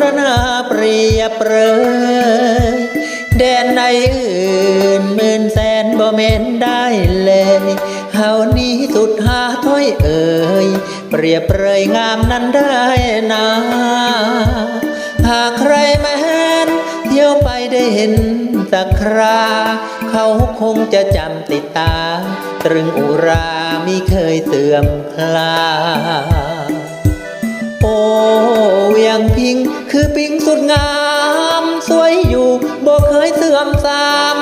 รณาเปรียบเรยแดนในอื่นหมื่นแสนบ่เมนได้เลยเฮานี้สุดหาถ้อยเอ่ยเปรียบเรยงามนั้นได้นาหากใครแม้นเที่ยวไปได้เห็นสักครา เขาคงจะจำติดตา ตรึงอุราไม่เคยเสื่อมคลา โอ้เวียงพิงคือปิงสุดงาม สวยอยู่บ่เคยเสื่อมสาม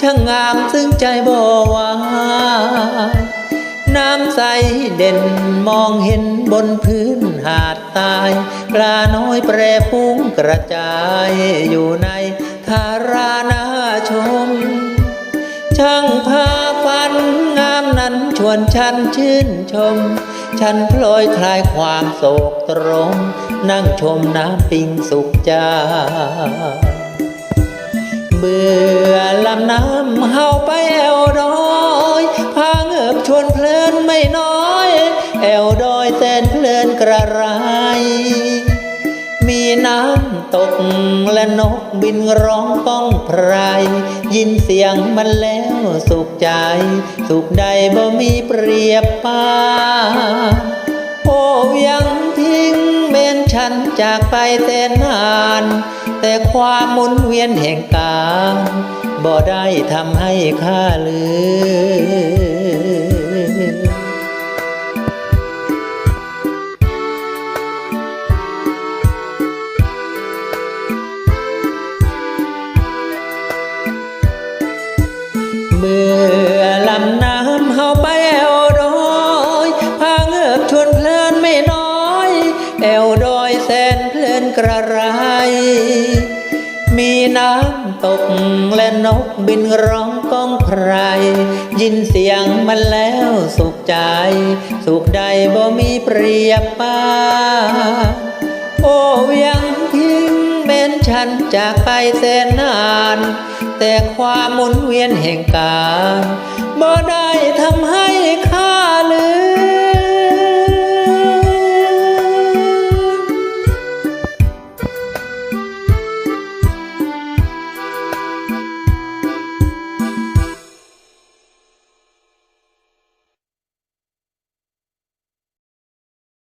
ช่างงามซึ่งใจบ่วาน้ำใสเด่นมองเห็นบนพื้นหาดทราย ปลาน้อยแปรฟุ้งกระจายอยู่ในทารานาชม ช่างพา นั้นชวนฉันชื่นชม ฉันพลอยคลายความโศกตรมนั่งชมน้ำปิงสุขใจเบื่อลำน้ำเฮาไปแอวดอยพาเงือบชวนเพลินไม่น้อย แอวดอยแสนเพลินกระไร ตกและนกบินร้องก้องไพรยินเสียงมันแล้วสุขใจ สุขใดบ่มีเปรียบปาโอ้ยังทิ้งเมนฉันจากไปแสนนาน แต่ความหมุนเวียนแห่งกาลบ่ได้ทำให้ข้าลืม ลำน้ำเฮาไปแอวดอยพาเงือบชวนเพลินไม่น้อย แอวดอยแสนเพลินกระไร มีน้ำตกและนกบินร้องก้องไพรยินเสียงมันแล้วสุขใจ สุขใดบ่มีเปรียบป้า ฉันจากไปแสนนาน แต่ความหมุนเวียนแห่งกาลบ่ได้ทำให้ข้าลืม